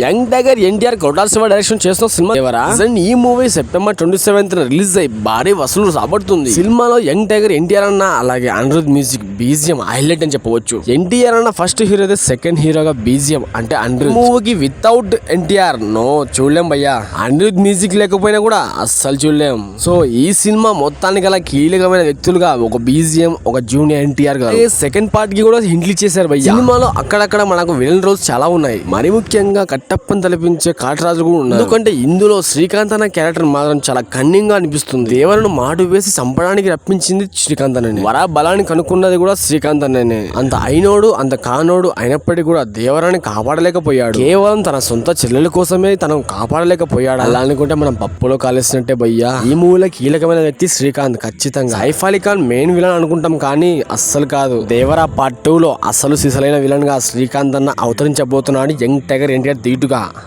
Young tiger NTR Koratala Siva direction చేస్తున్న cinema Devara ఈ movie September twenty seventh release అయ్యి భారీ వసూలు రాబడుతుంది. సినిమాలో యంగ్ టైగర్ ఎన్టీఆర్ అన్న అలాగే అనిరుద్ మ్యూజిక్ బీజిఎం హైలైట్ అని చెప్పవచ్చు. ఎన్టీఆర్ అన్న ఫస్ట్ హీరో సెకండ్ హీరోగా బీజిఎం అంటే అనిరుద్. మూవీకి వితౌట్ ఎన్టీఆర్ నో చూడలేం భయ్యా. అనిరుద్ మ్యూజిక్ లేకపోయినా కూడా అస్సలు చూడలేం. సో ఈ సినిమా మొత్తానికి అలా కీలకమైన వ్యక్తులుగా ఒక బీజిఎం ఒక జూనియర్ ఎన్టీఆర్ గారు. సెకండ్ పార్ట్కి కూడా హింట్లు ఇచ్చేసారు భయ్య. సినిమాలో అక్కడక్కడ మనకు విలన్ రోల్స్ చాలా ఉన్నాయి. మరి ముఖ్యంగా కట్టప్పని తలపించే కాటరాజు కూడా ఉన్నారు. ఎందుకంటే ఇందులో శ్రీకాంత్ అన్న క్యారెక్టర్ మాత్రం చాలా కన్నింగ్గా అనిపిస్తుంది. దేవరను మాటు వేసి చంపడానికి రప్పించింది శ్రీకాంత్ అన్నని. వరా బలాన్ని కనుక్కున్నది కూడా శ్రీకాంత్ అన్ననే. అంత అయినోడు అంత కానోడు అయినప్పటికీ కూడా దేవరాన్ని కాపాడలేకపోయాడు. కేవలం తన సొంత చెల్లెల కోసమే తను కాపాడలేకపోయాడు. అలా అనుకుంటే మనం పప్పులో కాలేసినట్టే భయ్యా. ఈ మూవీలో కీలకమైన వ్యక్తి శ్రీకాంత్ ఖచ్చితంగా. సైఫ్ అలీ ఖాన్ మెయిన్ విలన్ అనుకుంటాం కానీ అస్సలు కాదు. దేవరా పార్ట్ టూ లో అసలు సిసలైన విలన్గా శ్రీకాంత్ అన్న అవతరించబోతున్నాడు. యంగ్ టైగర్ ఎన్టీఆర్ ధీటుగా